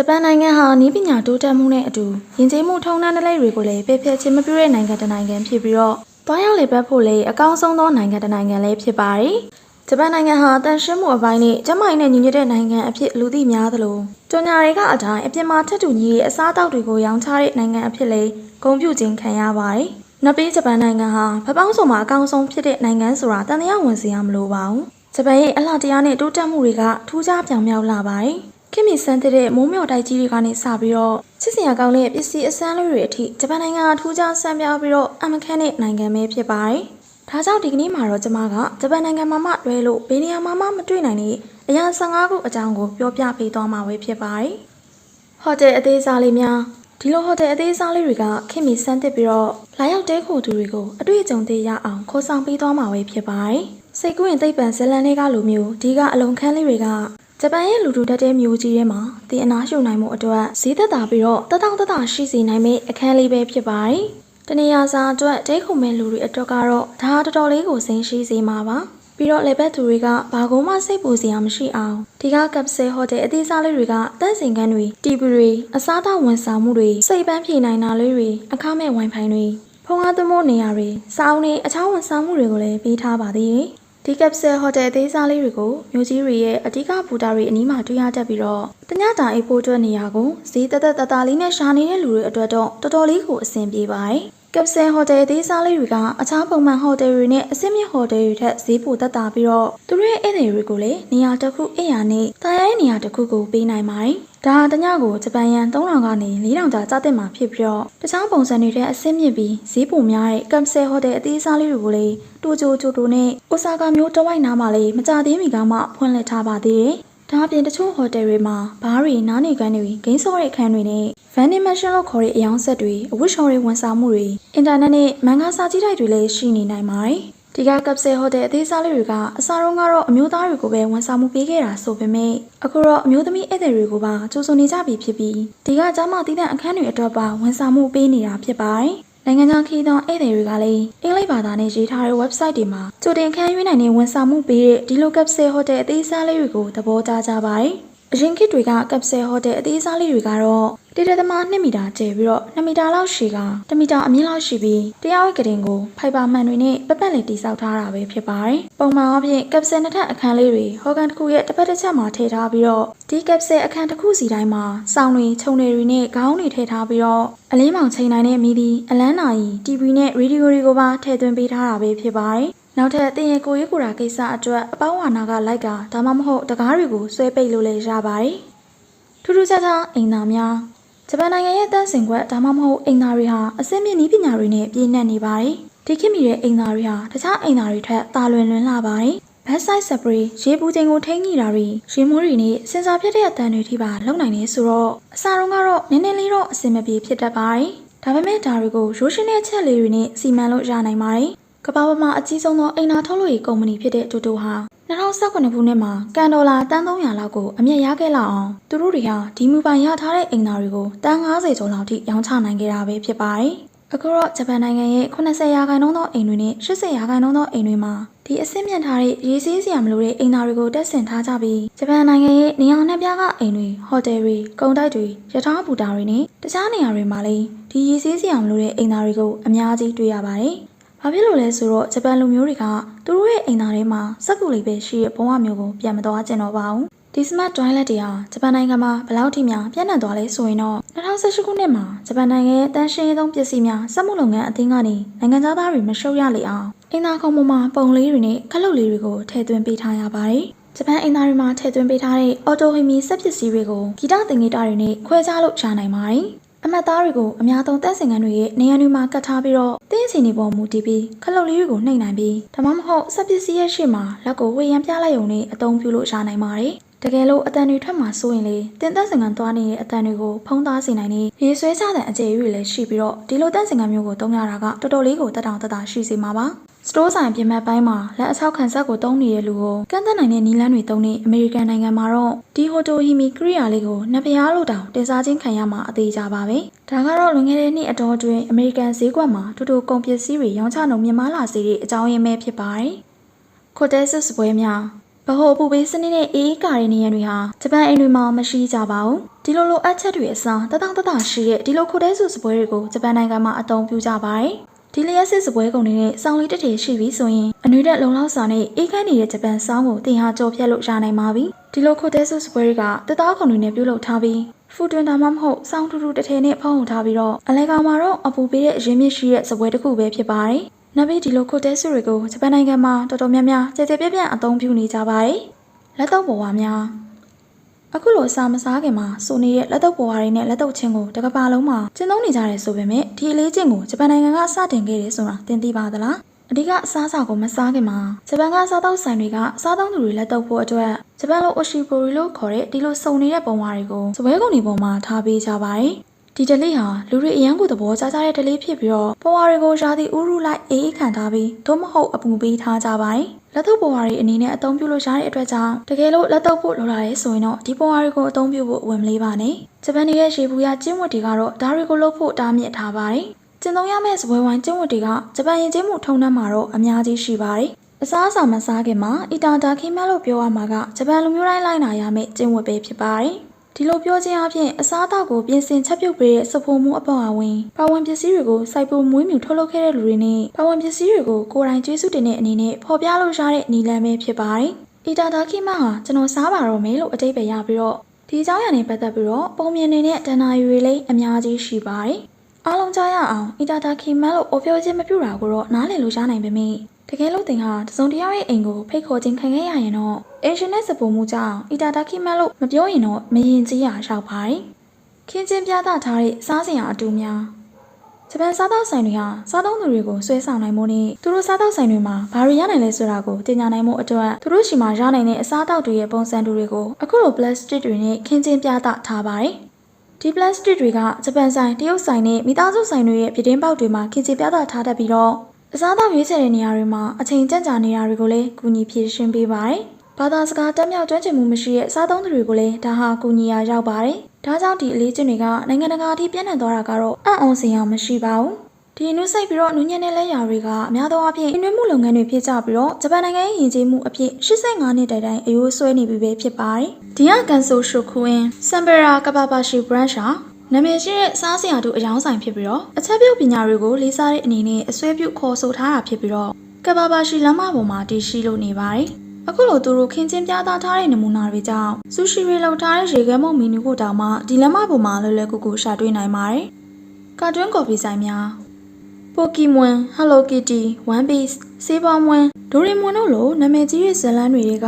ဂျပန်နိုင်ငံဟာနည်းပညာတိုးတက်မှုနဲ့အတူယဉ်ကျေးမှုထုံးတမ်းဓလေ့တွေကိုလည်းပြည့်ပြည့်ချင်းမပြည့်တဲ့နိုင်ငံတစ်နိုင်ငံဖြစ်ပြီးတော့တွားရောက်လေပတ်ဖို့လည်းအကောင်းဆုံးသောနိုင်ငံတစ်နိုင်ငံလည်းဖြစ်ပါတယ်။ဂျပန်နိုင်ငံဟာတန်ရှင်းမှုအပိုင်းနဲ့ကျန်းမာရေးနဲ့ညီညွတ်တဲ့နိုင်ငံအဖြစ်လူသိများသလိုတွညာတွေကအတိုင်းအပြင်မှာထက်တူညီတဲ့အစားအသောက်တွေကိုရောင်းချတဲ့နိုင်ငံအဖြစ်လည်းဂုဏ်ပြုခြင်းခံရပါတယ်။နောက်ပြီးဂျပန်နိုင်ငံဟာဖပောင်းစုံမှာအကောင်းဆုံးဖြစ်တဲ့နိုင်ငံဆိုတာတန်တရားဝင်စီရမလို့ပါဘူး။ဂျပန်ရဲ့အလှတရားနဲ့တိုးတက်မှုတွေကထူးခြားပြောင်မြောက်လာပါတယ်။ ခင်မီစမ်းတဲ့မိုးမြော်တိုက်ကြီးတွေကနေစပြီးတော့ချစ်စရာကောင်းတဲ့ပစ္စည်းအစမ်းလေးတွေအထိဂျပန်နိုင်ငံကထူးခြားဆန်းပြားပြီးတော့အမခန့်တဲ့နိုင်ငံပဲဖြစ်ပါတယ်။ဒါကြောင့်ဒီကနေ့မှာတော့ကျမကဂျပန်နိုင်ငံမှာမှတွဲလို့ဘယ်နေရာမှာမှမတွေ့နိုင်တဲ့အရာ15ခုအကြောင်းကိုပြောပြပေးသွားမှာပဲဖြစ်ပါတယ်။ဟိုတယ်အသေးစားလေးများဒီလိုဟိုတယ်အသေးစားလေးတွေကခင်မီစမ်းတစ်ပြီးတော့လာရောက်တဲခိုသူတွေကိုအတွေ့အကြုံတွေရအောင်ခေါ်ဆောင်ပေးသွားမှာပဲဖြစ်ပါတယ်။စိတ်ကူးရင်သိပ္ပံဇလန်တွေကလိုမျိုးဒီကအလုံခန်းလေးတွေက ဂျပန်ရဲ့လူလူတက်တဲ့မျိုးကြီးထဲမှာတင်အနာရှုနိုင်မှုအတွက်ဈေးသက်သာပြီးတော့တတောင့်တတရှိစေနိုင်မယ့်အခန်းလေးပဲဖြစ်ပါတယ်။တနေရာစာအတွက်ဒိတ်ခုမဲ့လူတွေအတွက်ကတော့ဒါတော်တော်လေးကိုစိန်ရှိစေမှာပါ။ပြီးတော့လေဘက်သူတွေကဘာကုန်းမှစိတ်ပူစရာမရှိအောင်ဒီကကပ်ဆယ်ဟိုတယ်အသေးစားလေးတွေကတန့်စင်ခန်းတွေတီဗီတွေအစားအသောက်ဝန်ဆောင်မှုတွေစိတ်ပန်းဖြေနိုင်တာလေးတွေအခမဲ့ဝိုင်ဖိုင်တွေဖုန်းကားသွင်းဖို့နေရာတွေစောင်းတွေအခြားဝန်ဆောင်မှုတွေကိုလည်းပေးထားပါသေးတယ်။ ဒီကပ်ဆယ်ဟိုတယ်အသေးစားလေးတွေကိုမြို့ကြီးတွေရဲ့အဓိကဘူတာတွေအနီးမှာတွေ့ရတတ်ပြီးတော့တညတာအိပ်ဖို့အတွက်နေရာကိုဈေးတက်တက်တတာလေးနဲ့ရှာနေတဲ့လူတွေအတွက်တော့တော်တော်လေးကိုအဆင်ပြေပါတယ်။ ကပ်ဆယ်ဟိုတယ်အသေးစားလေးတွေကအခြားပုံမှန်ဟိုတယ်တွေနဲ့အဆင့်မြင့်ဟိုတယ်တွေထက်ဈေးပိုတက်တာပြီးတော့သူတို့ရဲ့ဧည့်သည်တွေကိုလည်းနေရာတစ်ခုအိယာနဲ့တာယာရဲ့နေရာတစ်ခုကိုပေးနိုင်ပါတယ်။ဒါဟာတညကိုဂျပန်ယန်3000ကနေ4000ကျကြားတက်မှာဖြစ်ပြီးတော့တခြားပုံစံတွေတဲ့အဆင့်မြင့်ပြီးဈေးပိုများတဲ့ကပ်ဆယ်ဟိုတယ်အသေးစားလေးတွေကိုလည်းတိုဂျိုဂျိုတိုနဲ့အိုဆာကာမျိုးတဝိုက်နားမှာလည်းမကြသေးမီကမှဖွင့်လှစ်ထားပါသေးတယ်။ ဒါအပြင်တချို့ဟိုတယ်တွေမှာဘားတွေနားနေခန်းတွေဂိမ်းဆော့တဲ့အခန်းတွေနဲ့ vending machine လို့ခေါ်တဲ့အယောင်ဆက်တွေအဝတ်ရှော်တွေဝန်ဆောင်မှုတွေအင်တာနက်နဲ့မန်ဂါစာကြည့်တိုက်တွေလည်းရှိနေနိုင်ပါတယ်။ဒီကကပ်ဆယ်ဟိုတယ်အသေးစားလေးတွေကအစားတုန်းကတော့အမျိုးသားတွေကိုပဲဝန်ဆောင်မှုပေးခဲ့တာဆိုပေမဲ့အခုတော့အမျိုးသမီးဧည့်သည်တွေကိုပါကြိုဆိုနေကြပြီဖြစ်ပြီးဒီကကြားမတည်တဲ့အခန်းတွေအတွက်ပါဝန်ဆောင်မှုပေးနေတာဖြစ်ပါတယ်။ နိုင်ငံခြားခီးသောဧည့်သည်တွေကလည်းအင်္ဂလိပ်ဘာသာနဲ့ရေးထားတဲ့ website တွေမှာကြိုတင်ခန်းရွေးနိုင်တဲ့ဝန်ဆောင်မှုပေးတဲ့ဒီလိုကပ်ဆယ်ဟိုတယ်အသေးစားလေးတွေကိုသဘောကျကြပါတယ်။ အရင်ခေတ်တွေကကပ်ဆယ်ဟိုတယ်အသေးစားလေးတွေကတော့တိတိတမ2မီတာကျယ်ပြီးတော့2မီတာလောက်ရှည်က1မီတာအမြင့်လောက်ရှိပြီးတရားဝက်ကတင်ကိုဖိုင်ဘာမှန်တွေနဲ့ပတ်ပတ်လည်တိစောက်ထားတာပဲဖြစ်ပါတယ်။ပုံမှန်အပြင်ကပ်ဆယ်နှစ်ထပ်အခန်းလေးတွေဟော်ကန်တစ်ခုရဲ့တစ်ဖက်တစ်ချက်မှာထည့်ထားပြီးတော့ဒီကပ်ဆယ်အခန်းတစ်ခုစီတိုင်းမှာစောင်းတွေခြုံတွေနဲ့ခေါင်းတွေထည့်ထားပြီးတော့အလင်းမောင်ချိန်နိုင်တဲ့မီဒီအလန်းနာရီ TV နဲ့ရေဒီယိုတွေကိုပါထည့်သွင်းပေးထားတာပဲဖြစ်ပါတယ်။ နောက်ထပ်တင်ရကိုရေးကိုရာကိစ္စအတွက်အပေါင်းဝါနာကလိုက်ကဒါမှမဟုတ်တကားတွေကိုဆွဲပိတ်လို့လည်းရပါတယ်။ထူးထူးခြားခြားအိမ်သာများဂျပန်နိုင်ငံရဲ့တန်းစင်ခွက်ဒါမှမဟုတ်အိမ်သာတွေဟာအစင်းမြင့်နည်းပညာတွေနဲ့ပြည့်နှက်နေပါတယ်။ဒီခေတ်မီတဲ့အိမ်သာတွေဟာတခြားအိမ်သာတွေထက်တာလွင်လွင်လာပါတယ်။ backside spray ရေပူချိန်ကိုထိန်းညှိတာတွေရေမိုးတွေနဲ့စင်စာဖြစ်တဲ့အတန်တွေထိပါလုံနိုင်နေဆိုတော့အစာတုန်းကတော့နည်းနည်းလေးတော့အဆင်မပြေဖြစ်တတ်ပါတယ်။ဒါပေမဲ့ဒါတွေကိုရိုးရှင်းတဲ့ချက်လေးတွေနဲ့စီမံလို့ရနိုင်ပါတယ်။ ကမ္ဘာပေါ်မှာအကြီးဆုံးသောအိမ်သာထုတ်လုပ်ရေးကုမ္ပဏီဖြစ်တဲ့တိုတိုဟာ2019ခုနှစ်မှာကန်ဒေါ်လာတန်300လောက်ကိုအမြတ်ရခဲ့လောက်အောင်သူတို့တွေဟာဒီမူပိုင်ရထားတဲ့အိမ်သာတွေကိုတန်90ကျော်လောက်ထိရောင်းချနိုင်ခဲ့တာပဲဖြစ်ပါတယ်။အခုတော့ဂျပန်နိုင်ငံရဲ့80ရာခိုင်နှုန်းသောအိမ်တွေနဲ့80ရာခိုင်နှုန်းသောအိမ်တွေမှာဒီအဆင့်မြင့်ထားတဲ့ရေစည်းစရာမလိုတဲ့အိမ်သာတွေကိုတက်ဆင်ထားကြပြီးဂျပန်နိုင်ငံရဲ့နေရာနှစ်ပြားကအိမ်တွေဟိုတယ်တွေကုန်တိုက်တွေရထားဘူတာတွေနဲ့တခြားနေရာတွေမှာလည်းဒီရေစည်းစရာမလိုတဲ့အိမ်သာတွေကိုအများကြီးတွေ့ရပါတယ်။ ဘာဖြစ်လို့လဲဆိုတော့ဂျပန်လူမျိုးတွေကသူတို့ရဲ့အိမ်သားထဲမှာစက်ကူလေးပဲရှိတဲ့ဘဝမျိုးကိုပြန်မသွားကျင်တော့ပါဘူး။ဒီ smart toilet တွေဟာဂျပန်နိုင်ငံမှာဘယ်လောက်ထိများပြန့်နှံ့သွားလဲဆိုရင်တော့2018ခုနှစ်မှာဂျပန်နိုင်ငံရဲ့တန်ရှင်းရေးသုံးပစ္စည်းများစက်မှုလုပ်ငန်းအသင်းကနေနိုင်ငံသားသားတွေမရှုပ်ရလေအောင်အိမ်သားခုံပေါ်မှာပုံလေးတွေနဲ့ခလုတ်လေးတွေကိုထည့်သွင်းပေးထားရပါတယ်။ဂျပန်အိမ်သားတွေမှာထည့်သွင်းပေးထားတဲ့အော်တိုဟီမီစက်ပစ္စည်းတွေကိုဂီတသင်္ကေတတွေနဲ့ခွဲခြားလို့ရှာနိုင်ပါတယ်။ အမတ်သားတွေကိုအများဆုံးတန့်စင်ကန်တွေရဲ့နေရာတွေမှာကတ်ထားပြီးတော့တင်းစီနေပေါ်မူတည်ပြီးခလုတ်လေးတွေကိုနှိပ်နိုင်ပြီးဒါမှမဟုတ်စက်ပစ္စည်းရဲ့ရှေ့မှာလက်ကိုဝေယံပြလိုက်ရုံနဲ့အသုံးပြုလို့ရနိုင်ပါတယ်တကယ်လို့အတန်တွေထွက်မှာဆိုရင်လေတင်သက်စင်ကန်သွားနေတဲ့အတန်တွေကိုဖုံးသားစေနိုင်နေရေဆွဲချတဲ့အကျယ်ကြီးတွေလည်းရှိပြီးတော့ဒီလိုတန့်စင်ကန်မျိုးကိုသုံးရတာကတော်တော်လေးကိုတက်တောင်တက်တာရှိစေမှာပါ စတိုးဆိုင်ပြင်ပပိုင်းမှာလက်အချောက်ခံဆက်ကိုတုံးနေတဲ့လူကိုကန့်သက်နိုင်တဲ့နီလန်းတွေတုံးတဲ့အမေရိကန်နိုင်ငံမှာတော့ဒီဟိုတိုဟီမီကရိယာလေးကိုနှစ်ဖျားလို့တောင်တင်စားချင်းခံရမှာအသေးကြပါပဲ။ဒါကတော့လွန်ခဲ့တဲ့နှစ်အတော်အတွင်းအမေရိကန်ဈေးကွက်မှာတူတူကုန်ပစ္စည်းတွေရောင်းချနှုန်းမြင့်မားလာစေတဲ့အကြောင်းရင်းပဲဖြစ်ပါတယ်။ခိုတဲဆွစ်ပွဲများပဗဟိုပူပေးစနစ်နဲ့အေးကာရီနေရန်တွေဟာဂျပန်အိမ်တွေမှာမရှိကြပါဘူးဒီလိုလိုအပ်ချက်တွေအစားတတောင့်တတရှိတဲ့ဒီလိုခိုတဲစုစပွဲတွေကိုဂျပန်နိုင်ငံမှာအသုံးပြုကြပါတယ် ဒီလျက်စစ်စပွဲကုန်တွေနဲ့စောင်းလေးတစ်ထည်ရှိပြီဆိုရင်အနွေတက်လုံလောက်စာနဲ့အေးခန့်နေတဲ့ဂျပန်စောင်းကိုတင်ဟာကြော်ဖြတ်လို့ရနိုင်ပါပြီဒီလိုခိုတဲစုစပွဲတွေကတသားကုန်တွေနဲ့ပြုလုပ်ထားပြီးဖူတွင်တာမှမဟုတ်စောင်းထူးထူးတစ်ထည်နဲ့ဖုံးထားပြီးတော့အလဲကောင်မှာတော့အပူပေးတဲ့အရင်မြင့်ရှိတဲ့စပွဲတစ်ခုပဲဖြစ်ပါတယ်နောက်ပြီးဒီလိုခိုတဲစုတွေကိုဂျပန်နိုင်ငံမှာတော်တော်များများကြည်ကြည်ပြည့်ပြည့်အသုံးပြုနေကြပါတယ်လက်တော့ပေါ်ဝါများ အခုလိုအစာမစားခင်မှာစိုးနေတဲ့လက်တော့ပေါ်ဝါတွေနဲ့လက်တော့ချင်းကိုတစ်ကပါလုံးမှာကျင်းသုံးနေကြတယ်ဆိုပေမဲ့ဒီအလေးချင်းကိုဂျပန်နိုင်ငံကစတင်ခဲ့တယ်ဆိုတာသင်သိပါသလားအဓိကအစားအစာကိုမစားခင်မှာဂျပန်ကစားသောက်ဆိုင်တွေကစားသုံးသူတွေလက်တော့ဖို့အတွက်ဂျပန်လိုအိုရှီပိုရီလို့ခေါ်တဲ့ဒီလိုစုံနေတဲ့ပုံဝါတွေကိုစပွဲကုန်တွေပေါ်မှာထားပေးကြပါတယ်ဒီဒလေးဟာလူတွေအရန်ကိုသဘောကျကြတဲ့ဒလေးဖြစ်ပြီးတော့ပုံဝါတွေကိုရာသီဥရုလိုက်အေးအေးခံထားပြီးသို့မဟုတ်အပူပေးထားကြပါတယ် လက်တော့ပုံဝါတွေအနေနဲ့အသုံးပြုလို့ရတဲ့အတွက်ကြောင့်တကယ်လို့လက်တော့ဖို့လိုလာရဲဆိုရင်တော့ဒီပုံဝါတွေကိုအသုံးပြုဖို့ဝင်မလေးပါနဲ့ဂျပန်ရဲ့ရေဘူးရကျင်းဝတ်တွေကတော့ဒါတွေကိုလုပ်ဖို့တားမြစ်ထားပါတယ်ကျင်းသုံးရမယ့်စပွဲဝိုင်းကျင်းဝတ်တွေကဂျပန်ရင်ကျင်းမှုထုံနှံမှာတော့အများကြီးရှိပါတယ်အစားအစာမစားခင်မှာအီတာဒါခိမလို့ပြောရမှာကဂျပန်လူမျိုးတိုင်းလိုက်နာရမယ့်ကျင့်ဝတ်ပဲဖြစ်ပါတယ်။ ဒီလိုပြောခြင်းအပြင်အစားအသောက်ကိုပြင်ဆင်ချက်ပြုတ်ပေးတဲ့စဖို့မှုအပေါ်အဝင်ပါဝင်ပစ္စည်းတွေကိုစိုက်ပူမွေးမြူထုတ်လုပ်ခဲ့တဲ့လူတွေနဲ့ပါဝင်ပစ္စည်းတွေကိုကိုယ်တိုင်ကျေးဇူးတင်တဲ့အနေနဲ့ဖော်ပြလို့ရတဲ့နီလန်ပဲဖြစ်ပါတယ်။အီတာဒါခိမဟာကျွန်တော်စားပါတော့မယ်လို့အတိတ်ပဲရပြီးတော့ဒီအကြောင်းအရာနဲ့ပတ်သက်ပြီးတော့ပုံမြင်နေတဲ့တဏ္ဍာရီတွေလည်းအများကြီးရှိပါတယ်။ အားလုံးကြားရအောင်အီတာဒါခိမလို့အော်ပြောခြင်းမပြုတာကိုတော့နားလည်လို့ရနိုင်ပေမယ့်တကယ်လို့တင်ဟာတစုံတယောက်ရဲ့အိမ်ကိုဖိတ်ခေါ်ခြင်းခံခဲ့ရရင်တော့အင်ရှင်နဲ့စပုံမှုကြောင့်အီတာဒါခိမလို့မပြောရင်တော့မရင်ကြီးရရောက်ပါတယ်။ခင်းချင်းပြသထားတဲ့စားစရာအတူများဂျပန်စားသောက်ဆိုင်တွေဟာစားသုံးသူတွေကိုဆွဲဆောင်နိုင်မှုနဲ့သူတို့စားသောက်ဆိုင်တွေမှာဘာတွေရနိုင်လဲဆိုတာကိုတင်ညာနိုင်မှုအတွက်သူတို့ရှိမှရနိုင်တဲ့အစားအသောက်တွေရဲ့ပုံစံတွေကိုအခုလို plastic တွေနဲ့ခင်းချင်းပြသထားပါတယ်။ ဒီ plastic တွေကဂျပန်ဆိုင်တရုတ်ဆိုင်နဲ့မိသားစုဆိုင်တွေရဲ့ပြတင်းပေါက်တွေမှာခင်းချင်းပြသထားတတ်ပြီးတော့အစားအသောက်ရွေးချယ်တဲ့နေရာတွေမှာအချိန်ကြန့်ကြာနေတာတွေကိုလည်းကူညီဖြည့်ရှင်းပေးပါတယ်။ဘာသာစကားတက်မြောက်ကျွမ်းကျင်မှုမရှိတဲ့စားသုံးသူတွေကိုလည်းဒါဟာကူညီရာရောက်ပါတယ်။ဒါကြောင့်ဒီအလေးကျင့်တွေကနိုင်ငံတကာအထိပြန့်နှံ့သွားတာကတော့အံ့ဩစရာမရှိပါဘူး။ ဒီနုစိတ်ပြီးတော့နူးညံ့တဲ့လက်ရာတွေကအများသောအားဖြင့်အင်နွေးမှုလုပ်ငန်းတွေဖြစ်ကြပြီးတော့ဂျပန်နိုင်ငံရဲ့ယဉ်ကျေးမှုအဖြစ်85နှစ်တိုင်တိုင်အယိုးဆွဲနေပြီပဲဖြစ်ပါတယ်။ဒီကကန်ဆိုရှုခွင်းစမ်ဘရာကဘာဘာရှိ branch ဟာနာမည်ရှိတဲ့စားစရာတို့အယောင်းဆိုင်ဖြစ်ပြီးတော့အချက်ပြုတ်ပညာတွေကိုလေးစားတဲ့အနေနဲ့အစွဲပြုတ်ခေါ်ဆိုထားတာဖြစ်ပြီးတော့ကဘာဘာရှိလမ်းမပေါ်မှာတည်ရှိလို့နေပါတယ်။အခုလိုသူတို့ခင်းချင်းပြသထားတဲ့နမူနာတွေကြောင့်ဆူရှီတွေလောက်ထားတဲ့ရေခဲမုံမီနူကိုတောင်မှဒီလမ်းမပေါ်မှာလွယ်လွယ်ကူကူရှာတွေ့နိုင်ပါတယ်။ကာတွန်းကော်ဖီဆိုင်များ ပိုကီမွန် Hello Kitty One Piece စေးပေါင်းမွန်ဒိုရီမွန်တို့လိုနာမည်ကြီးတဲ့ဇာတ်လမ်းတွေက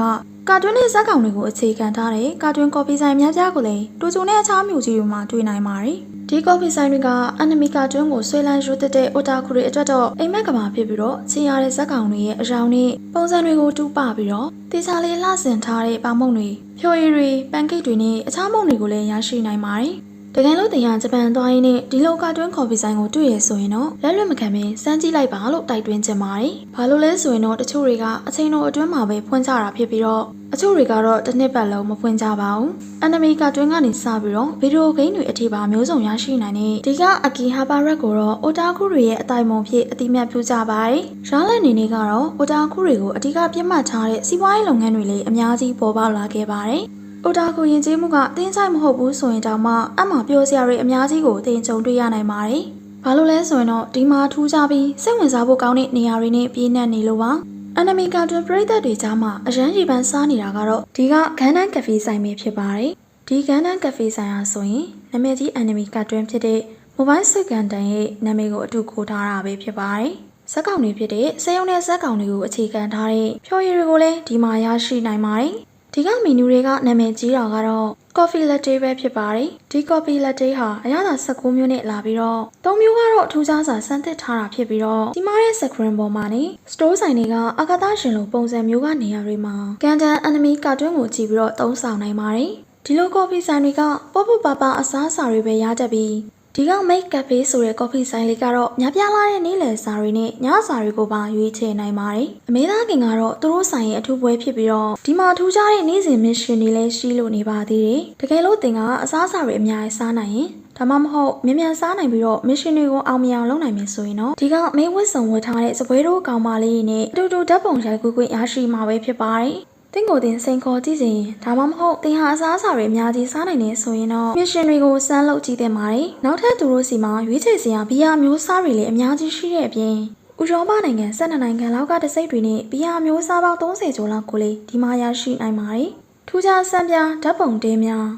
ကာတွန်းနဲ့ဇက်ကောင်တွေကိုအခြေခံထားတဲ့ကာတွန်းကော်ဖီဆိုင်များပြားကိုလည်းတူချူနဲ့အခြားမျိုးကြီးတွေမှာတွေ့နိုင်ပါတယ်။ဒီကော်ဖီဆိုင်တွေကအန်နမီကာတွန်းကိုဆွဲလန်းရိုးသက်တဲ့အိုတာကူတွေအတွက်တော့အိမ်မက်ကမာဖြစ်ပြီးတော့ချင်ရတဲ့ဇက်ကောင်တွေရဲ့အရောင်နဲ့ပုံစံတွေကိုတူးပပြီးတော့တေချာလေးလှဆင်ထားတဲ့ပေါင်မုံတွေဖြိုရည်တွေပန်ကိတ်တွေနဲ့အခြားမုံတွေကိုလည်းရရှိနိုင်ပါတယ်။ တကယ်လို့တင်ရဂျပန်သွားရင်းနဲ့ဒီလိုကာတွန်းကော်ဖီဆိုင်ကိုတွေ့ရဆိုရင်တော့လက်လွတ်မခံဘဲစမ်းကြည့်လိုက်ပါလို့တိုက်တွန်းချင်ပါတယ်။ဘာလို့လဲဆိုရင်တော့တချို့တွေကအချိန်တော်အတွင်းမှာပဲဖွင့်ကြတာဖြစ်ပြီးတော့အချို့တွေကတော့တစ်နှစ်ပတ်လုံးမဖွင့်ကြပါဘူး။အန်နမီကာတွင်းကနေစပြီးတော့ဗီဒီယိုဂိမ်းတွေအထိပါမျိုးစုံရရှိနိုင်တဲ့ဒီကအကီဟာဘာရက်ကိုတော့အိုတာခုတွေရဲ့အတိုင်ပုံဖြစ်အတိမတ်ပြုကြပါတယ်။ရောင်းလက်နေနေကတော့အိုတာခုတွေကိုအဓိကပြတ်မှတ်ထားတဲ့စီးပွားရေးလုပ်ငန်းတွေလည်းအများကြီးပေါ်ပေါက်လာခဲ့ပါတယ်။ အိုတာကိုရင်ကျေးမှုကတင်းဆိုင်မဟုတ်ဘူးဆိုရင်တောင်မှအမှပြောစရာတွေအများကြီးကိုတင်ကြုံတွေ့ရနိုင်ပါတယ်။ဘာလို့လဲဆိုရင်တော့ဒီမှာထူးခြားပြီးစိတ်ဝင်စားဖို့ကောင်းတဲ့နေရာတွေနဲ့ပြည့်နှက်နေလို့ပါ။ enemy counter ပရိသတ်တွေကြားမှာအရန်ရီပန်းစားနေတာကတော့ဒီကဂန်နန်ကဖေးဆိုင်ပဲဖြစ်ပါတယ်။ဒီဂန်နန်ကဖေးဆိုင်ဟာဆိုရင်နာမည်ကြီး enemy cartoon ဖြစ်တဲ့ mobile စကန်တန်ရဲ့နာမည်ကိုအတူခိုးထားတာပဲဖြစ်ပါတယ်။ဇက်ကောင်တွေဖြစ်တဲ့စေယုံနဲ့ဇက်ကောင်တွေကိုအခြေခံထားတဲ့ဖြော်ရည်တွေကိုလည်းဒီမှာရရှိနိုင်ပါတယ်။ ဒီကမီနူတွေကနာမည်ကြီးတာကတော့ coffee latte ပဲဖြစ်ပါတယ်ဒီ coffee latte ဟာအရသာ16မျိုးနဲ့လာပြီးတော့၃မျိုးကတော့အထူးခြားစွာစမ်းသစ်ထားတာဖြစ်ပြီးတော့ဒီမားရဲ့ screen ပေါ်မှာနေ store ဆိုင်တွေကအာကာသရှင်လိုပုံစံမျိုးကနေရာတွေမှာကန်တန် enemy ကာတွန်းကိုကြည့်ပြီးတော့သုံးဆောင်နိုင်ပါတယ်ဒီလို coffee ဆိုင်တွေကပေါ့ပေါ့ပါပါအစားအစာတွေပဲရတတ်ပြီး ဒီကမိတ်ကဖေးဆိုတဲ့ကော်ဖီဆိုင်လေးကတော့ညပြလာတဲ့နေ့လယ်စာရီနဲ့ညစာရီကိုပါရွေးချယ်နိုင်ပါတယ်။အမေသားခင်ကတော့သူတို့ဆိုင်ရဲ့အထူးပွဲဖြစ်ပြီးတော့ဒီမှာထူးခြားတဲ့နေ့စဉ်မစ်ရှင်တွေလည်းရှိလို့နေပါသေးတယ်။တကယ်လို့တင်ကအစားအစာတွေအများကြီးစားနိုင်ရင်ဒါမှမဟုတ်မြန်မြန်စားနိုင်ပြီးတော့မစ်ရှင်တွေကိုအောင်မြင်အောင်လုပ်နိုင်မယ်ဆိုရင်တော့ဒီကမိတ်ဝတ်စုံဝတ်ထားတဲ့စပွဲတို့ကောင်မလေးနဲ့အတူတူဓာတ်ပုံရိုက်ကူးခွင့်ရရှိမှာပဲဖြစ်ပါတယ် တင့်ကိုယ်တင်စိန်ခေါ်ကြည့်စဉ်ဒါမှမဟုတ်တင်ဟာအစားအစာတွေအများကြီးစားနိုင်နေဆိုရင်တော့မစ်ရှင်တွေကိုစမ်းလုပ်ကြည့်တဲ့ပါတယ်နောက်ထပ်သူတို့စီမှာရွေးချယ်စရာဘီယာမျိုးစားတွေလည်းအများကြီးရှိတဲ့အပြင်ဥရောပနိုင်ငံ၁၂နိုင်ငံလောက်ကတစိမ့်တွေနဲ့ဘီယာမျိုးစားပေါင်း30ကျော်လောက်ကိုလေဒီမှာရရှိနိုင်ပါတယ်ထူးခြားစံပြဓာတ်ပုံတင်းများ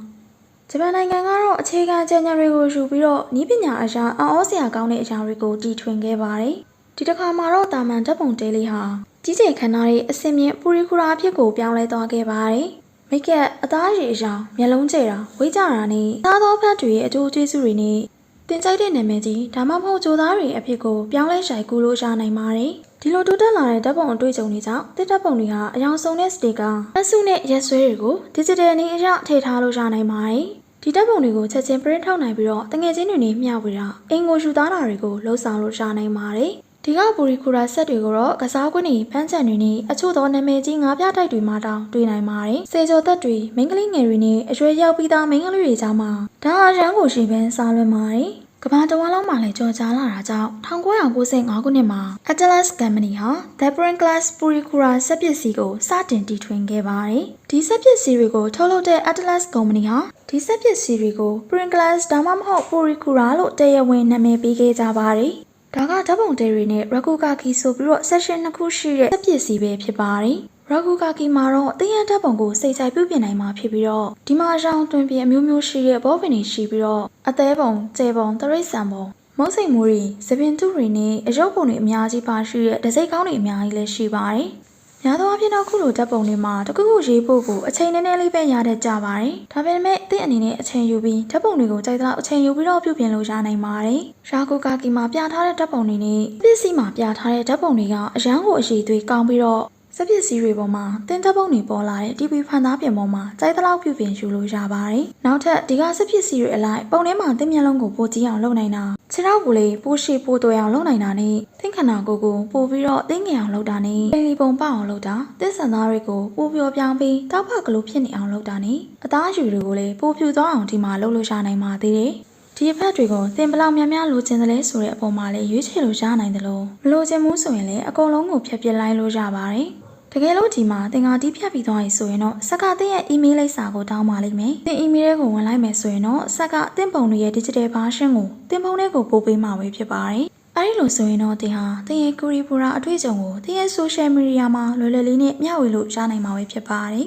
ဂျပန်နိုင်ငံကတော့အခြေခံကျန်ညာတွေကိုယူပြီးတော့ဤပညာအရာအော်စရာကောင်းတဲ့အရာတွေကိုတီထွင်ခဲ့ပါတယ်ဒီတစ်ခါမှာတော့တာမန်ဓာတ်ပုံတေးလေးဟာ ကြီးကျယ်ခမ်းနားတဲ့အစင်မြင့်ပူရီခူရာအဖြစ်ကိုပြောင်းလဲသွားခဲ့ပါတယ်မိတ်ကက်အသားရည်အရောင်မျက်လုံးကျဲတာဝိကြတာနဲ့သားသောဖတ်တွေရဲ့အကျိုးကျေးဇူးတွေနဲ့တင်ကြိုက်တဲ့နာမည်ကြီးဒါမှမဟုတ်ကြိုသားတွေအဖြစ်ကိုပြောင်းလဲရှိုက်ကူလို့ရနိုင်ပါတယ်ဒီလိုတိုးတက်လာတဲ့ဓာတ်ပုံအတွေ့အကြုံတွေကြောင့်တစ်ဓာတ်ပုံတွေဟာအယောင်ဆုံးတဲ့စတေကာအဆုနဲ့ရက်ဆွဲတွေကို digital နည်းအရထည့်ထားလို့ရနိုင်ပါတယ်ဒီဓာတ်ပုံတွေကိုချက်ချင်း print ထုတ်နိုင်ပြီးတော့တငယ်ချင်းတွေနဲ့မျှဝေတာအင်ကိုယူသားတာတွေကိုလှုပ်ဆောင်လို့ရနိုင်ပါတယ် ဒီကဘူရီခူရာဆက်တွေကိုတော့ကစားကွင်းတွေဖန်းချန်တွေနဲ့အချို့သောနာမည်ကြီးငါးပြတိုက်တွေမှာတောင်တွေ့နိုင်ပါတယ်။စေကျော်သက်တွေမိန်းကလေးငယ်တွေနဲ့အရွယ်ရောက်ပြီးသားမိန်းကလေးတွေကြားမှာဒါအရန်ကိုရှိပန်းစားလွန်ပါတယ်။ကမ္ဘာတဝန်းလုံးမှာလည်းကြော်ကြားလာတာကြောင့်1995ခုနှစ်မှာ Atlas Company ဟာ The Brain Glass Purikura စက်ပစ္စည်းကိုစတင်တီထွင်ခဲ့ပါတယ်။ဒီစက်ပစ္စည်းတွေကိုထုတ်လုပ်တဲ့ Atlas Company ဟာဒီစက်ပစ္စည်းတွေကို Brain Glass ဒါမှမဟုတ် Purikura လို့တရားဝင်နာမည်ပေးခဲ့ကြပါတယ်။ ဒါကဓာတ်ပုံတေးတွေနဲ့ရကူကာကီဆိုပြီးတော့ session နှစ်ခုရှိတဲ့စက်ပစ္စည်းပဲဖြစ်ပါတယ်။ရကူကာကီမှာတော့တင်းရဓာတ်ပုံကိုစိတ်ချိုက်ပြုပြင်နိုင်မှာဖြစ်ပြီးတော့ဒီမှာရောင်တွင်ပြအမျိုးမျိုးရှိတဲ့ဘောပင်တွေရှိပြီးတော့အသေးပုံ၊ကျေပုံ၊တရိတ်ဆန်ပုံမုတ်စိမ်မိုးတွေသပင်တူတွေနဲ့အရုပ်ပုံတွေအများကြီးပါရှိတဲ့ဒစိတ်ကောင်းတွေအများကြီးလည်းရှိပါတယ်။ များသောအားဖြင့်တော့ခုလိုဓာတ်ပုံတွေမှာတခုခုရေးဖို့ကိုအချိန်နည်းနည်းလေးပဲရတတ်ကြပါတယ်။ဒါပေမဲ့အသည့်အနေနဲ့အချိန်ယူပြီးဓာတ်ပုံတွေကိုကြိုက်သလောက်အချိန်ယူပြီးတော့ပြုပြင်လို့ရနိုင်ပါတယ်။ရာဂိုကာကီမှာပြထားတဲ့ဓာတ်ပုံတွေနဲ့ပစ္စည်းမှာပြထားတဲ့ဓာတ်ပုံတွေကအရန်ကိုအရေးသွေးကောင်းပြီးတော့ စက်ပစ္စည်းတွေပေါ်မှာတင်းတပ်ပုံတွေပေါ်လာတဲ့ TV ဖန်သားပြင်ပေါ်မှာကြိုက်သလောက်ပြုပြင်ယူလို့ရပါတယ်။နောက်ထပ်ဒီကစက်ပစ္စည်းတွေအလိုက်ပုံထဲမှာတင်းမျက်လုံးကိုပိုကြည့်အောင်လုပ်နိုင်တာခြေထောက်ကိုလေပိုရှိပိုသွဲအောင်လုပ်နိုင်တာနဲ့တင်းခန္ဓာကိုယ်ကိုပိုပြီးတော့တင်းငယ်အောင်လုပ်တာနဲ့ပင်လီပုံပအောင်လုပ်တာတင်းဆန်သားတွေကိုပိုပျော်ပြောင်းပြီးတောက်ဖကလေးဖြစ်နေအောင်လုပ်တာနဲ့အသားအယူတွေကိုလေပိုဖြူသွားအောင်ဒီမှာလုပ်လို့ရနိုင်ပါသေးတယ်။ဒီအဖက်တွေကိုသင်ဘလောက်များများလိုချင်တယ်လဲဆိုတဲ့အပေါ်မှာလည်းရွေးချယ်လို့ရနိုင်တယ်လို့မလိုချင်ဘူးဆိုရင်လည်းအကုန်လုံးကိုဖျက်ပစ်လိုက်လို့ရပါတယ်။ တကယ်လို့ဒီမှာသင်္ကာတီးဖြတ်ပြီးသွားရင်ဆိုရင်တော့ဆက်ကသင်ရဲ့ email လိပ်စာကိုတောင်းပါလိမ့်မယ်။သင် email ကိုဝင်လိုက်မယ်ဆိုရင်တော့ဆက်ကသင်ပုံတွေရဲ့ digital version ကိုသင်ပုံတွေကိုပို့ပေးမှာပဲဖြစ်ပါတယ်။အဲဒီလိုဆိုရင်တော့သင်ဟာသင်ရဲ့ Kuripura အတွေ့အကြုံကိုသင်ရဲ့ social media မှာလွယ်လွယ်လေးနဲ့မျှဝေလို့ရနိုင်မှာပဲဖြစ်ပါတယ်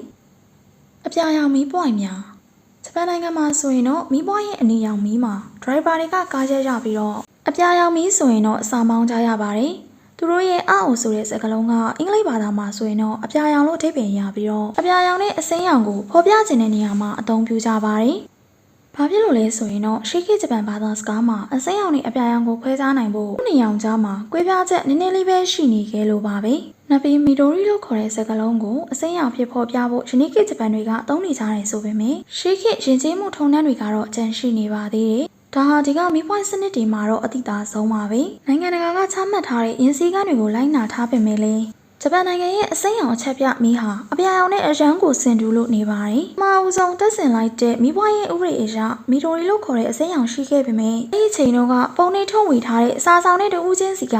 ။အပြာရောင်မီးပွိုင်များဂျပန်နိုင်ငံမှာဆိုရင်တော့မီးပွိုင်ရဲ့အနေရောင်မီးမှာ driver တွေကကားရက်ရပြီးတော့အပြာရောင်မီးဆိုရင်တော့အစာမောင်းကြရပါတယ်။သူ တို့ရဲ့အအောင်ဆိုတဲ့စကားလုံးကအင်္ဂလိပ်ဘာသာမှာဆိုရင်တော့အပြာရောင်လို့အဓိပ္ပာယ်ရပြီးတော့အပြာရောင်နဲ့အစိမ်းရောင်ကိုဖော်ပြခြင်းတဲ့နေရာမှာအသုံးပြုကြပါတယ်။ဘာဖြစ်လို့လဲဆိုရင်တော့ရှေးခေတ်ဂျပန်ဘာသာစကားမှာအစိမ်းရောင်နဲ့အပြာရောင်ကိုခွဲခြားနိုင်ဖို့နေရောင်ကြားမှာကွဲပြားချက်နည်းနည်းလေးပဲရှိနေခဲ့လို့ပါပဲ။နပီမီတိုရီလို့ခေါ်တဲ့စကားလုံးကိုအစိမ်းရောင်ဖြစ်ဖော်ပြဖို့ယနေ့ခေတ်ဂျပန်တွေကအသုံးနေကြတယ်ဆိုပေမဲ့ရှေးခေတ်ရင်ကျေးမှုထုံနှန်းတွေကတော့ကြန့်ရှိနေပါသေးတယ်။ ဒါဟာဒီကမီးပွိုင်းစနစ်တွေမှာတော့အတိအသာဆုံးပါပဲနိုင်ငံတကာကချမှတ်ထားတဲ့ရင်းစည်းကမ်းတွေကိုလိုက်နာထားပေမဲ့လည်းဂျပန်နိုင်ငံရဲ့အစိမ်းရောင်အချက်ပြမီးဟာအပြာရောင်နဲ့အရန်ကိုဆင်တူလို့နေပါတယ်။မှာဦးဆုံးတက်ဆင်လိုက်တဲ့မီးပွားရဲ့ဥပဒေအရမီတိုရီလို့ခေါ်တဲ့အစိမ်းရောင်ရှိခဲ့ပေမဲ့အဲဒီချိန်တုန်းကပုံနေထုံးဝေထားတဲ့အစာဆောင်တဲ့တူးချင်းစီက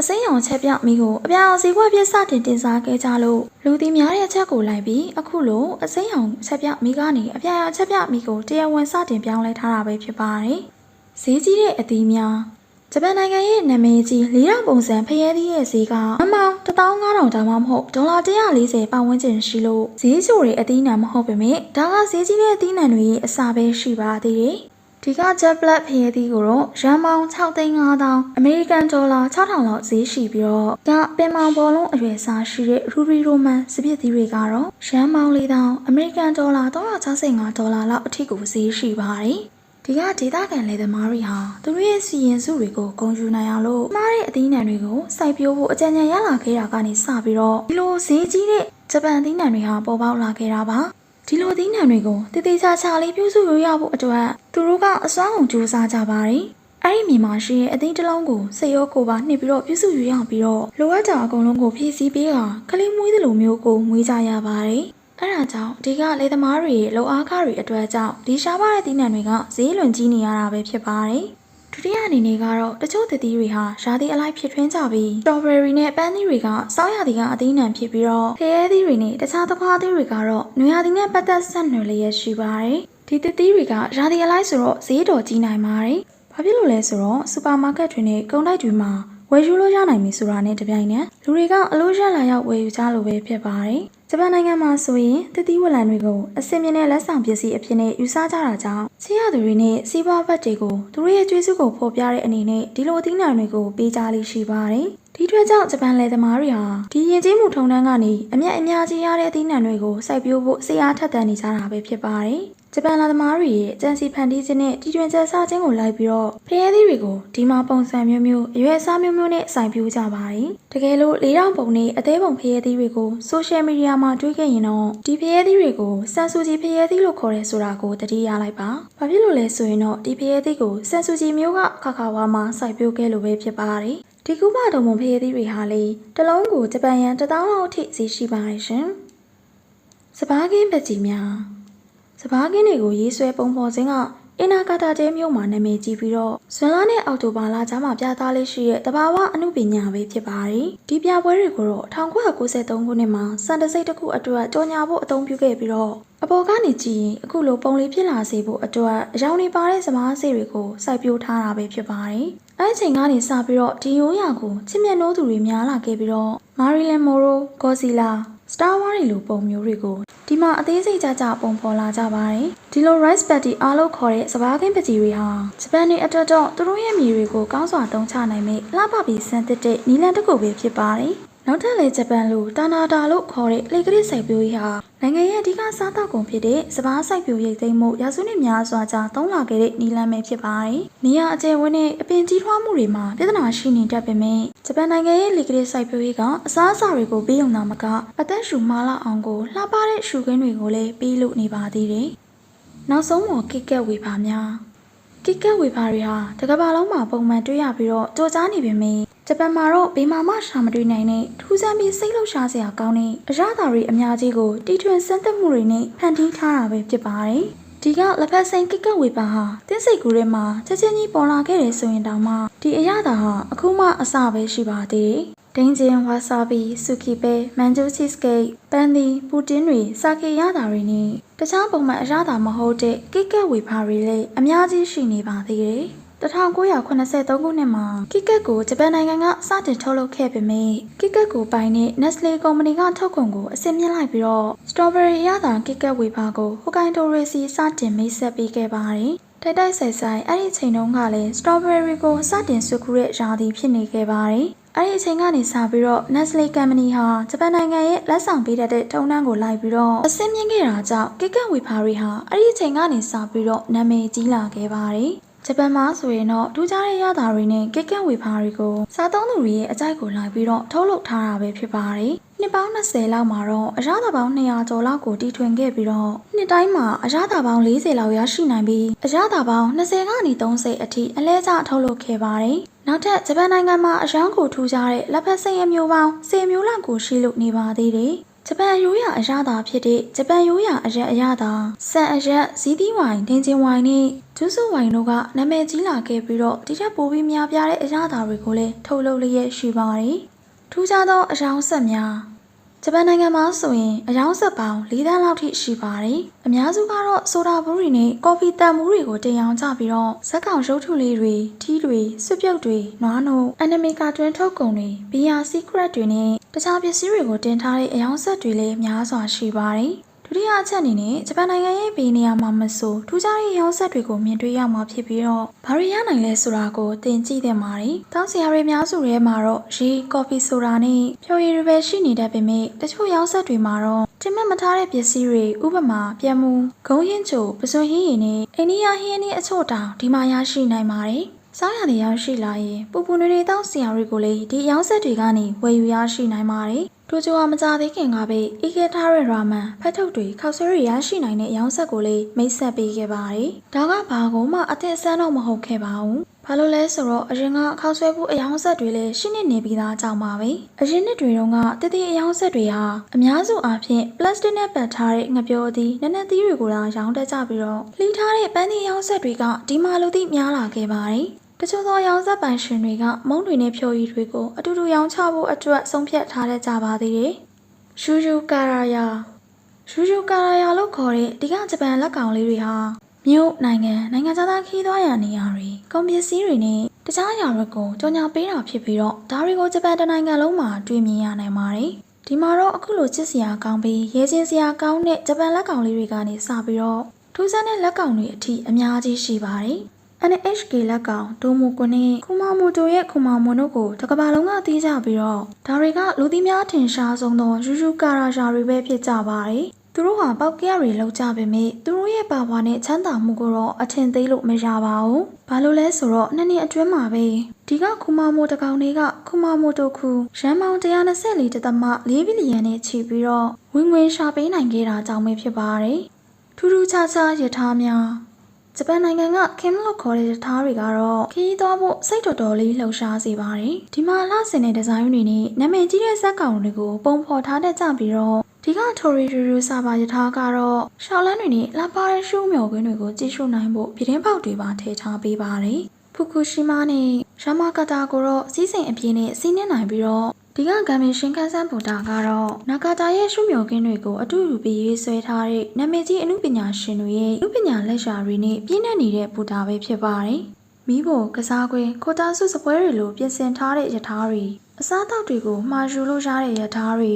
အစိမ်းရောင်ချက်ပြမီးကိုအပြာရောင်စီကွက်ပြစတင်တင်စားခဲ့ကြလို့လူသည်များတဲ့အချက်ကိုလိုက်ပြီးအခုလိုအစိမ်းရောင်ချက်ပြမီးကနေအပြာရောင်ချက်ပြမီးကိုတရားဝင်စတင်ပြောင်းလဲထားတာပဲဖြစ်ပါတယ်။ ဈေးကြီးတဲ့အသီးများဂျပန်နိုင်ငံရဲ့နာမည်ကြီး၄000ပုံစံဖရဲသီးရဲ့ဈေးကမမောင်15000ဒါမှမဟုတ်ဒေါ်လာ140ပတ်ဝန်းကျင်ရှိလို့ဈေးချိုတွေအသီးနှံမဟုတ်ပေမဲ့ဒါကဈေးကြီးတဲ့အသီးနှံတွေရဲ့အစာပဲရှိပါသေးတယ်ဒီက Jet Black ဖရဲသီးကိုတော့ရန်ပေါင်6သိန်း5000အမေရိကန်ဒေါ်လာ6000လောက်ဈေးရှိပြီးတော့ကပင်မောင်ဘောလုံးအရွယ်စားရှိတဲ့ Ruby Roman စပစ်သီးတွေကတော့ရန်ပေါင်4000အမေရိကန်ဒေါ်လာ365ဒေါ်လာလောက်အထိကိုဈေးရှိပါတယ် ဒီကဒေသခံလယ်သမားတွေဟာသူတို့ရဲ့စီရင်စုတွေကိုဂုဏ်ယူနိုင်အောင်လို့မှားတဲ့အသီးနှံတွေကိုစိုက်ပျိုးဖို့အကြံဉာဏ်ရလာခဲ့တာကနေစပြီးတော့ဒီလိုဈေးကြီးတဲ့ဂျပန်သီးနှံတွေဟာပေါ်ပေါက်လာခဲ့တာပါဒီလိုသီးနှံတွေကိုတည်တည်ချာချာလေးပြုစုရရဖို့အတွက်သူတို့ကအစွမ်းကုန်ကြိုးစားကြပါတယ်အဲ့ဒီမြေမှာရှိတဲ့အသင်းတစ်လုံးကိုစိတ်ရောကိုယ်ပါနှိပ်ပြီးတော့ပြုစုယူရအောင်ပြီးတော့လိုအပ်တာအကုန်လုံးကိုဖြည့်ဆည်းပေးတာကလေးမွေးသလိုမျိုးကိုမွေးကြရပါတယ် အဲ့ဒါကြောင့်ဒီကလေသမားတွေရဲ့လုံအားခတွေအတွက်ကြောင့်ဒီရှားပါတဲ့သီးနှံတွေကဈေးလွန်ကြီးနေရတာပဲဖြစ်ပါတယ်။ဒုတိယအနေနဲ့ကတော့တချို့သစ်သီးတွေဟာရာသီအလိုက်ဖြစ်ထွန်းကြပြီးစတော်ဘယ်ရီနဲ့ပန်းသီးတွေကစောင်းရာသီကအသီးနှံဖြစ်ပြီးတော့ဖရဲသီးတွေနဲ့တခြားသခွားသီးတွေကတော့နွေရာသီနဲ့ပတ်သက်ဆက်နွယ်လျက်ရှိပါတယ်ဒီသစ်သီးတွေကရာသီအလိုက်ဆိုတော့ဈေးတော်ကြီးနိုင်ပါတယ်ဘာဖြစ်လို့လဲဆိုတော့စူပါမားကတ်တွေနဲ့ကုန်တိုက်တွေမှာဝယ်ယူလို့ရနိုင်ပြီဆိုတာနဲ့တပြိုင်နက်လူတွေကအလို့ရလာရောက်ဝယ်ယူကြလို့ပဲဖြစ်ပါတယ် ဂျပန်နိုင်ငံမှာဆိုရင်သစ်သီးဝလံတွေကိုအစင်မြင့်တဲ့လက်ဆောင်ပစ္စည်းအဖြစ်နဲ့ယူဆကြတာကြောင့်ချစ်ရသူတွေနဲ့စီးပွားဘက်တွေကိုသူတို့ရဲ့ကျွေးစုကိုဖော်ပြတဲ့အနေနဲ့ဒီလိုအသီးနှံတွေကိုပေးကြလိမ့်ရှိပါတယ်။ဒီအတွက်ကြောင့်ဂျပန်လယ်သမားတွေဟာဒီရင်ကျေးမှုထုံတန်းကနေအမျက်အများကြီးရတဲ့အသီးနှံတွေကိုစိုက်ပျိုးဖို့စိတ်အားထက်သန်နေကြတာပဲဖြစ်ပါတယ်။ ဂျပန်လယ်သမားတွေရဲ့ကြံစီဖန်တီးခြင်းနဲ့တီထွင်ကျဆခြင်းကိုလိုက်ပြီးတော့ဖရဲသီးတွေကိုဒီမှာပုံစံမျိုးမျိုးအရွယ်အစားမျိုးမျိုးနဲ့စိုက်ပျိုးကြပါတယ်။တကယ်လို့လေးတောင်ပုံနဲ့အသေးပုံဖရဲသီးတွေကိုဆိုရှယ်မီဒီယာမှာတွေ့ခဲ့ရင်တော့ဒီဖရဲသီးတွေကိုဆန်ဆူဂျီဖရဲသီးလို့ခေါ်ရဲဆိုတာကိုသတိရလိုက်ပါ။ဘာဖြစ်လို့လဲဆိုရင်တော့ဒီဖရဲသီးကိုဆန်ဆူဂျီမျိုးကခါခါဝါမှာစိုက်ပျိုးခဲ့လို့ပဲဖြစ်ပါတယ်။ဒီကုမတုံမုံဖရဲသီးတွေဟာလေတစ်လုံးကိုဂျပန်ယန်တစ်သောင်းလောက်အထိဈေးရှိပါတယ်ရှင်။စပားကင်းပကြီးများ စပားကင်းတွေကိုရေးဆွဲပုံဖော်ခြင်းကအင်နာကာတာကျဲမြို့မှာနာမည်ကြီးပြီးတော့ဇွန်လနဲ့အောက်တိုဘာလကြားမှာပြသလေးရှိတဲ့တဘာဝအမှုပညာပဲဖြစ်ပါတယ်။ဒီပြပွဲတွေကိုတော့1993ခုနှစ်မှာစံတစိတ်တစ်ခုအတွက်ကြော်ညာဖို့အသုံးပြုခဲ့ပြီးတော့အပေါ်ကနေကြည့်ရင်အခုလိုပုံလေးဖြစ်လာစေဖို့အတွက်အရောင်နေပါတဲ့စမားစေးတွေကိုစိုက်ပျိုးထားတာပဲဖြစ်ပါတယ်။အဲအချိန်ကနေစပြီးတော့ဒီရိုးရာကိုချစ်မြတ်နိုးသူတွေများလာခဲ့ပြီးတော့မာရီလန်မိုရိုဂေါ်စီလာ စတာဝါရီလိုပုံမျိုးတွေကိုဒီမှာအသေးစိတ်ကြကြပုံဖော်လာကြပါတယ်ဒီလို rice patty အားလို့ခေါ်တဲ့စပားကင်းပကြီးတွေဟာဂျပန်နေအတွက်တော့သူတို့ရဲ့မြေတွေကိုကောင်းစွာတုံးချနိုင်မိလှပပြီးစံသစ်တဲ့နီလန်တစ်ခုပဲဖြစ်ပါတယ် နောက်ထပ်လည်းဂျပန်လိုတာနာတာလို့ခေါ်တဲ့လေကရစ်စိုက်ပျိုးရေးဟာနိုင်ငံရဲ့အဓိကစားတောက်ကုန်ဖြစ်တဲ့စပားစိုက်ပျိုးရေးသိမ်းမှုရာစုနှစ်များစွာကြာသုံးလာခဲ့တဲ့နီလန်ပဲဖြစ်ပါတယ်။နေရအကျယ်ဝန်းနဲ့အပင်ကြီးထွားမှုတွေမှာပြဿနာရှိနေတတ်ပေမဲ့ဂျပန်နိုင်ငံရဲ့လေကရစ်စိုက်ပျိုးရေးကအစားအစာတွေကိုပေးုံသာမကအသက်ရှူမလာအောင်ကိုလှပတဲ့ရှူခင်းတွေကိုလည်းပေးလို့နေပါသေးတယ်။နောက်ဆုံးပေါ်ကိကက်ဝေပါများကိကက်ဝေပါတွေဟာတကဘာလုံးမှာပုံမှန်တွေ့ရပြီးတော့ကြော်ကြားနေပေမဲ့ ဂျပန်မှာတော့ဘေးမာမရှာမတွေ့နိုင်တဲ့ထူးဆန်းပြီးစိတ်လှုပ်ရှားစရာကောင်းတဲ့အရသာတွေအများကြီးကိုတီထွင်စမ်းသပ်မှုတွေနဲ့ဖန်တီးထားတာပဲဖြစ်ပါတယ်။ဒီကလက်ဖက်စိန်ကိကက်ဝေပါဟာတင်းစိတ်ကူထဲမှာချက်ချင်းကြီးပေါ်လာခဲ့တယ်ဆိုရင်တောင်မှဒီအရသာဟာအခုမှအစပဲရှိပါသေးတယ်။ဒင်းကျင်ဝါဆာဘီဆူကီပဲမန်ဂျူချစ်စကိတ်ပန်ဒီပူတင်တွေစာကေရတာတွေနဲ့တခြားပုံမှန်အရသာမဟုတ်တဲ့ကိကက်ဝေပါတွေလည်းအများကြီးရှိနေပါသေးတယ်။ 1983ခုနှစ်မှာကိကက်ကိုဂျပန်နိုင်ငံကစတင်ထုတ်လုပ်ခဲ့ပေမဲ့ကိကက်ကိုပိုင်တဲ့ Nestle ကုမ္ပဏီကထုတ်ကုန်ကိုအစင်မြင့်လိုက်ပြီးတော့ Strawberry ရတာကိကက်ဝေပါကိုဟိုကိုင်တိုရီစီစတင်မိတ်ဆက်ပေးခဲ့ပါတယ်။တိုက်တိုက်ဆိုင်ဆိုင်အဲ့ဒီချိန်တုန်းကလည်း Strawberry ကိုစတင်စုခုတဲ့ရာသီဖြစ်နေခဲ့ပါတယ်။အဲ့ဒီအချိန်ကနေစပြီးတော့ Nestle Company ဟာဂျပန်နိုင်ငံရဲ့လက်ဆောင်ပေးတတ်တဲ့ထုံနှန်းကိုလိုက်ပြီးတော့အစင်းမြင့်ခဲ့တာကြောင့်ကိကက်ဝေဖာရီဟာအဲ့ဒီအချိန်ကနေစပြီးတော့နာမည်ကြီးလာခဲ့ပါတယ်။ ဂျပန်မှာဆိုရင်တော့ထူးခြားတဲ့ရတာတွေနဲ့ကိကက်ဝေဖာတွေကိုစားသုံးသူတွေရဲ့အကြိုက်ကိုလိုက်ပြီးတော့ထုတ်လုပ်ထားတာပဲဖြစ်ပါတယ်။နှစ်ပေါင်း20လောက်မှာတော့အရသာပေါင်း200ကျော်လောက်ကိုတီထွင်ခဲ့ပြီးတော့နှစ်တိုင်းမှာအရသာပေါင်း40လောက်ရရှိနိုင်ပြီးအရသာပေါင်း20ကနေ30အထိအလဲကျထုတ်လုပ်ခဲ့ပါတယ်။နောက်ထပ်ဂျပန်နိုင်ငံမှာအရန်ကိုထူးခြားတဲ့လက်ဖက်စိမ်းအမျိုးပေါင်း10မျိုးလောက်ကိုရှိလို့နေပါသေးတယ်။ ဂျပန်ရိုးရာအရသာဖြစ်တဲ့ဂျပန်ရိုးရာအရက်အရသာဆန်အရက်ဇီးသီးဝိုင်ဒင်ဂျင်ဝိုင်နဲ့ဂျူးဆူဝိုင်တို့ကနာမည်ကြီးလာခဲ့ပြီးတော့ဒီထက်ပိုပြီးများပြားတဲ့အရသာတွေကိုလည်းထုတ်လုပ်လျက်ရှိပါတယ်။ထူးခြားသောအယောင်ဆက်များ ဂျပန်နိုင်ငံမှာဆိုရင်အယောင်ဆက်ပေါင်း၄သန်းလောက်ထိရှိပါတယ်။အများစုကတော့ဆိုဒါဘူးတွေနဲ့ကော်ဖီတန်မူးတွေကိုတင်အောင်ကြပြီးတော့ဇက်ကောင်ရုပ်ထုလေးတွေထီးတွေဆွပြုတ်တွေနွားနို့အန်နီမေကာတွင်ထုတ်ကုန်တွေဘီယာစီကရက်တွေနဲ့တခြားပစ္စည်းတွေကိုတင်ထားတဲ့အယောင်ဆက်တွေလည်းများစွာရှိပါတယ်။ဒု တိယအချက်အနေနဲ့ဂျပန်နိုင်ငံရဲ့ဘေးနေရာမှာမဆိုထူးခြားတဲ့ရောင်းဆက်တွေကိုမြင်တွေ့ရမှာဖြစ်ပြီးတော့ဘာတွေရနိုင်လဲဆိုတာကိုသင်ကြည့်သင့်ပါတယ်။တောင်းစရာတွေများစုထဲမှာတော့ရေ၊ကော်ဖီဆိုတာနဲ့ဖြော်ရည်တွေပဲရှိနေတတ်ပေမဲ့တချို့ရောင်းဆက်တွေမှာတော့တင်မတ်မထားတဲ့ပစ္စည်းတွေဥပမာပြန်မှုဂုံးရင်ချိုပစွန်ဟင်းရည်နဲ့အိန္ဒိယဟင်းနဲ့အချို့တောင်ဒီမှာရရှိနိုင်ပါတယ်။စားရတဲ့ရောက်ရှိလာရင်ပူပူနွေနွေတောင်းစရာတွေကိုလည်းဒီရောင်းဆက်တွေကနေဝယ်ယူရရှိနိုင်ပါတယ်။ ထို့ကြောင့်မကြသေးခင်ကပဲအီကထားတဲ့ရာမန်ဖတ်ထုတ်တွေခောက်ဆွဲရရရှိနိုင်တဲ့ရောင်းဆက်ကိုလည်းမိတ်ဆက်ပေးခဲ့ပါတယ်။ဒါကဘာကိုမှအသစ်အဆန်းတော့မဟုတ်ခဲ့ပါဘူး။ဘာလို့လဲဆိုတော့အရင်ကခောက်ဆွဲဖို့အယောင်ဆက်တွေလည်းရှင်းနေနေပြီးသားကြောင့်ပါပဲ။အရင်နှစ်တွေတုန်းကတတိအယောင်ဆက်တွေဟာအများစုအားဖြင့်ပလတ်စတစ်နဲ့ပတ်ထားတဲ့ငပြောသီးနက်နက်သီးတွေကိုလာရောင်းတတ်ကြပြီးတော့လှီးထားတဲ့ပန်းသီးအယောင်ဆက်တွေကဒီမှာလူသိများလာခဲ့ပါတယ်။ တချို့သောရောင်ဆက်ပိုင်ရှင်တွေကမုံတွေနဲ့ဖြိုရည်တွေကိုအတူတူရောင်းချဖို့အတွက်ဆုံးဖြတ်ထားတတ်ကြပါသေးတယ်။ရှူရှူကာရာယာရှူရှူကာရာယာလို့ခေါ်တဲ့ဒီကဂျပန်လက်ကောင်လေးတွေဟာမြို့နိုင်ငံနိုင်ငံခြားသားခီးသွားရနေရာတွေကုန်ပစ္စည်းတွေနဲ့တခြားအရာတွေကိုကြော်ညာပေးတာဖြစ်ပြီးတော့ဒါတွေကိုဂျပန်တနိုင်ငံလုံးမှာတွေ့မြင်ရနိုင်ပါတယ်။ဒီမှာတော့အခုလိုချစ်စရာကောင်းပြီးရဲချင်းစရာကောင်းတဲ့ဂျပန်လက်ကောင်လေးတွေကနေစပြီးတော့ထူးဆန်းတဲ့လက်ကောင်တွေအထိအများကြီးရှိပါတယ်။ NHK လက်ကောင်ဒိုမိုကွနဲ့ခုမာမိုတိုရဲ့ခုမာမွန်တို့ကိုတစ်ကမ္ဘာလုံးကသိကြပြီးတော့ဒါတွေကလူသိများထင်ရှားဆုံးသောယူယူကာရာရှာတွေပဲဖြစ်ကြပါတယ်။သူတို့ဟာပောက်ကရတွေလောက်ကြပေမဲ့သူတို့ရဲ့ပါဝါနဲ့ချမ်းသာမှုကိုတော့အထင်သေးလို့မရပါဘူး။ဘာလို့လဲဆိုတော့နှစ်နှစ်အတွင်းမှာပဲဒီကခုမာမိုတကောင်တွေကခုမာမိုတိုခုရန်မောင်124တသမ4ဘီလီယံနဲ့ချီပြီးတော့ဝင်ငွေရှာပေးနိုင်ခဲ့တာကြောင့်ပဲဖြစ်ပါတယ်။ထူးထူးခြားခြားရထားများ ဂျပန်နိုင်ငံကခင်မလို့ခေါ်တဲ့ရထားတွေကတော့ခရီးသွားဖို့စိတ်တော်တော်လေးလှုပ်ရှားစေပါတယ်။ဒီမှာလှဆင်တဲ့ဒီဇိုင်းတွေနဲ့နာမည်ကြီးတဲ့ဇက်ကောင်တွေကိုပုံဖော်ထားတတ်ကြပြီးတော့ဒီကထိုရီရီရူစာပါရထားကတော့ရှောင်းလန်းတွေနဲ့လာပါတဲ့ရှုမျော်ကွင်းတွေကိုကြည့်ရှုနိုင်ဖို့ပြည်ထင်းပေါက်တွေပါထည့်ထားပေးပါတယ်။ဖူကူရှီမာနဲ့ရာမာကတာကိုတော့စီးစိမ်အပြင်းနဲ့စီးနှင်းနိုင်ပြီးတော့ ဒီကဂမ်မင်ရှင်ခန်းဆန်းဘူတာကတော့နာဂါတာရဲ့ရှုမျော်ကင်းတွေကိုအတူတူပြီးရေးဆွဲထားတဲ့နာမည်ကြီးအမှုပညာရှင်တွေရဲ့အမှုပညာလက်ရှာတွေနဲ့ပြည့်နှက်နေတဲ့ဘူတာပဲဖြစ်ပါတယ်။မိဖို့ကစားကွင်းခိုတာဆုစပွဲတွေလိုပြင်ဆင်ထားတဲ့ရထားတွေအစားအသောက်တွေကိုမှာယူလို့ရတဲ့ရထားတွေ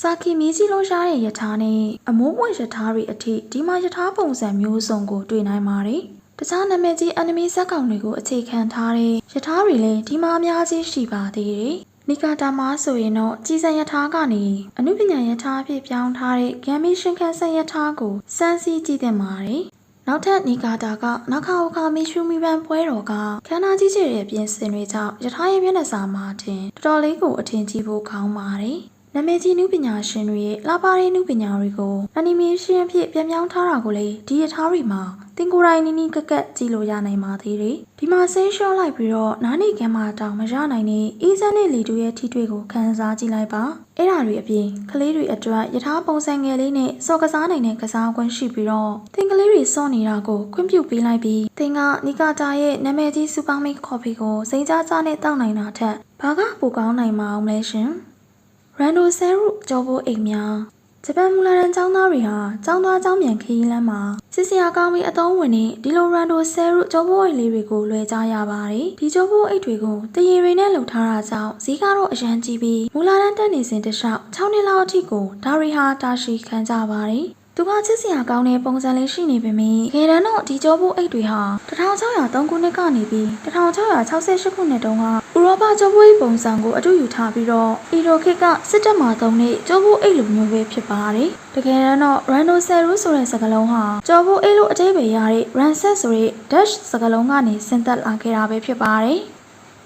စာကီမီးကြီးလို့ရတဲ့ရထားနဲ့အမိုးပွင့်ရထားတွေအထိဒီမှာရထားပုံစံမျိုးစုံကိုတွေ့နိုင်ပါတယ်။တခြားနာမည်ကြီးအန်နီမီဇက်ကောင်တွေကိုအခြေခံထားတဲ့ရထားတွေလည်းဒီမှာအများကြီးရှိပါသေးတယ်။ နီကာတာမာဆိုရင်တော့ကြီးစံရထားကနေအနုပညာရထားအဖြစ်ပြောင်းထားတဲ့ဂမ်မီရှင်ကန်ဆန်ရထားကိုစမ်းစီးကြည့်သင့်ပါတယ်။နောက်ထပ်နီကာတာကနောက်ခါအိုခါမီရှူမီပန်ပွဲတော်ကခန္ဓာကြီးကျယ်ရဲ့ပြင်ဆင်တွေကြောင့်ရထားရဲ့မျက်နှာစာမှာတင်တော်တော်လေးကိုအထင်ကြီးဖို့ကောင်းပါတယ်။ နာမည်ကြီးနုပညာရှင်တွေရဲ့လာပါတဲ့နုပညာတွေကိုအနီမေးရှင်းအဖြစ်ပြန်ပြောင်းထားတာကိုလေဒီရထားတွေမှာတင်ကိုယ်တိုင်နီးနီးကက်ကက်ကြည့်လို့ရနိုင်ပါသေးတယ်။ဒီမှာဆေးလျှော့လိုက်ပြီးတော့နားနေကမ်းမှာတောင်မရနိုင်တဲ့အေးစမ်းတဲ့လေတူရဲ့ထီထွေကိုခန်းစားကြည့်လိုက်ပါ။အဲ့ဓာတွေအပြင်ကလေးတွေအတွက်ရထားပုံစံငယ်လေးနဲ့စော်ကစားနိုင်တဲ့ကစားကွင်းရှိပြီးတော့တင်ကလေးတွေစော့နေတာကိုခွင့်ပြုပေးလိုက်ပြီးတင်ကနီကာတာရဲ့နာမည်ကြီးစူပါမစ်ကော်ဖီကိုစိန်ကြားကြားနဲ့တောက်နိုင်တာထက်ဘာကပိုကောင်းနိုင်မအောင်လဲရှင်။ ရန်ဒိုဆဲရုကျော်ဘိုးအိမ်များဂျပန်မူလာတန်ကျောင်းသားတွေဟာကျောင်းသားကျောင်းမြန်ခရီးလမ်းမှာစစ်စရာကောင်းပြီးအသုံးဝင်တဲ့ဒီလိုရန်ဒိုဆဲရုကျော်ဘိုးအိမ်လေးတွေကိုလွယ်ကြရပါတယ်။ဒီကျော်ဘိုးအိမ်တွေကိုတရေတွေနဲ့လှုပ်ထားတာကြောင့်ဈေးကတော့အရန်ကြီးပြီးမူလာတန်တက်နေစဉ်တခြား6နှစ်လောက်အထိကိုဒါရီဟာတာရှိခံကြပါတယ် သူကချစ်စရာကောင်းတဲ့ပုံစံလေးရှိနေပေမယ့်ခေတန်းတော့ဒီကြောဖို့အိတ်တွေဟာ1603ခုနှစ်ကနေပြီး1668ခုနှစ်တုန်းကဥရောပကြောဖို့အိတ်ပုံစံကိုအတူယူထားပြီးတော့အီရိုခေတ်ကစစ်တပ်မှသုံးတဲ့ကြောဖို့အိတ်လိုမျိုးပဲဖြစ်ပါတယ်။တကယ်တမ်းတော့ Rando Seru ဆိုတဲ့စကားလုံးဟာကြောဖို့အိတ်လိုအတိတ်ပဲရတဲ့ Ranset ဆိုတဲ့ Dutch စကားလုံးကနေဆင်းသက်လာခဲ့တာပဲဖြစ်ပါတယ်။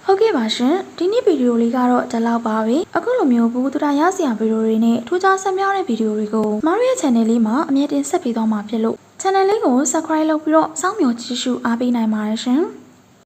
ဟုတ်ကဲ့ပါရှင်ဒီနေ့ဗီဒီယိုလေးကတော့ဒီလောက်ပါပဲအခုလိုမျိုးဘူးတူတာရစရာဗီဒီယိုတွေနဲ့ထူးခြားဆက်များတဲ့ဗီဒီယိုတွေကိုမမရဲ့ channel လေးမှာအမြဲတမ်းဆက်ပေးသွားမှာဖြစ်လို့ channel လေးကို subscribe လုပ်ပြီးတော့စောင့်မျှော်ကြည့်ရှုအားပေးနိုင်ပါတယ်ရှင်။